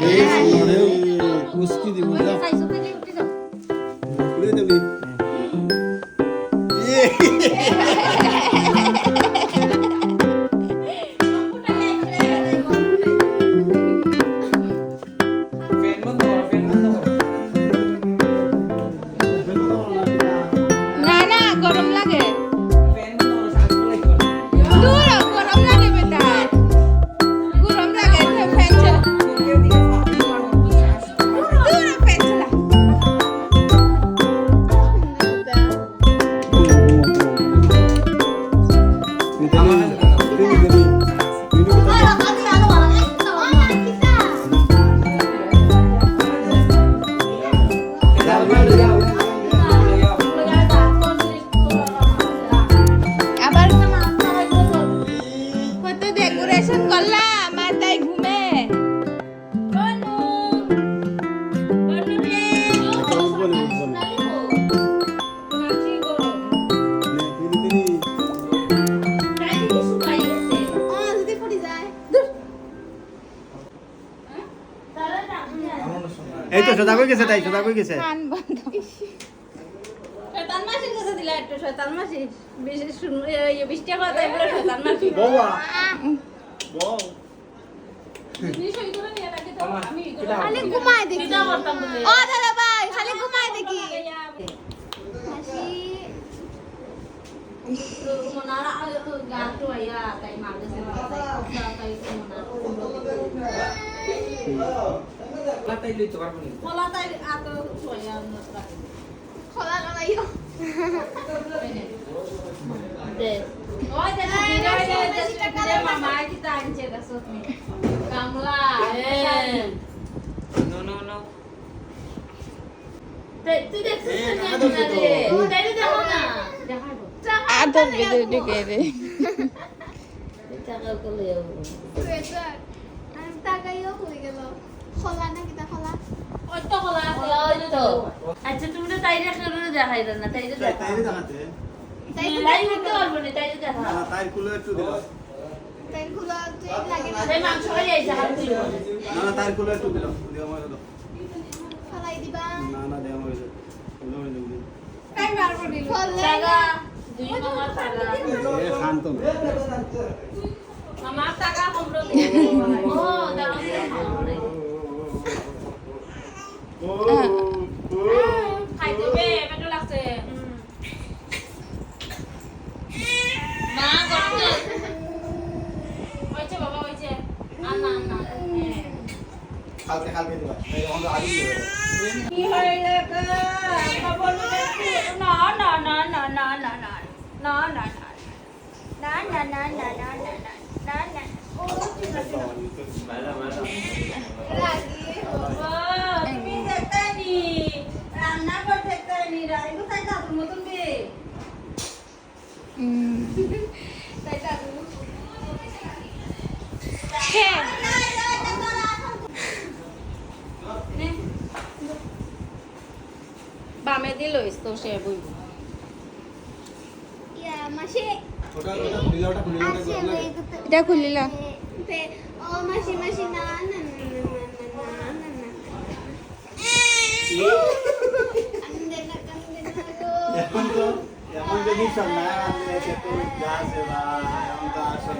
예, 그거 예. 스킨이고 এই তো সদা গেছে তাই সদা গেছে? কান বন্ধ। শয়তান দিলা একটু শয়তান মাসি। বিশেষ এই বৃষ্টি কথা বলে শয়তান মাসি। বৌবা বৌ। খালি ঘুমায় দেখি। ও দাদা ভাই খালি ঘুমায় দেখি। Thank you. Lata ili itu karena ini. Oh, jadi mama kita anjir No no no. Tidak di kau খোলা না কিটা খোলা? ওইটা খোলা খোলা হইল তো আচ্ছা তুমি তো তাইরে করে দেখাই না তাইরে দেখাই তাইরে দেখাতে? তাইরে লাই করতে পারব না তাইরে দেখা। না তাইর কুলো একটু দিবা তাইর কুলো তো লাগে না। তাই মাংস হই যাই যা হাত দিও না না তাইর কুলো একটু দিলাম দিও আমার দাও। ফলাই দিবা। না না দেও আমার দাও। কুলো হই যাবে তাই মারবো দিল লাগা দুই মামা তাগা এ শান্ত। মামা তাগা কমরো ও খাইতে বে পেটো লাগছে মা করতে হয়েছে বাবা হয়েছে আন্না আন্না কালকে কালকে দিবা এই আমরা আগে দিবা কি হইলে গো খবর নিতে না না না না না না না না না না না না না না না না না না ও মারা মারা বামে দিল, তো সে বই এটা খুলিল এখন তো এখন যদি সন্ধ্যা এখন তো আসল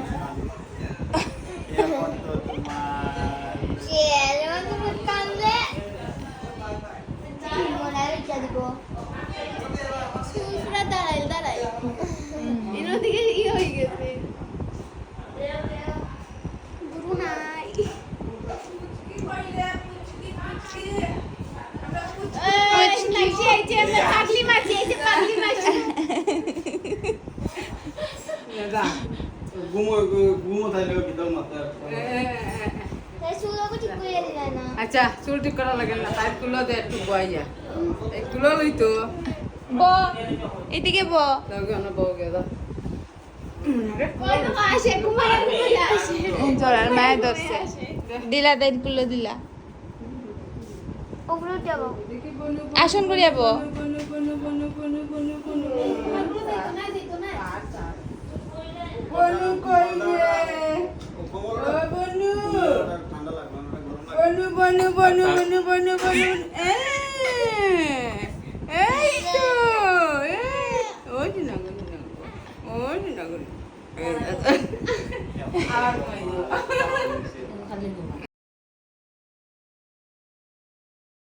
দাঁড়াই দাঁড়াই এর ই হয়ে গেছে Neden? আচ্ছা চুল ঠিক করা লাগে না তাই তুলো দে একটু বয় যা এই তুলো লইতো ব এদিকে ব লগে অন্য বউ গে তো মায়ের দিলা দেন দিলা আসন করে and, uh, um,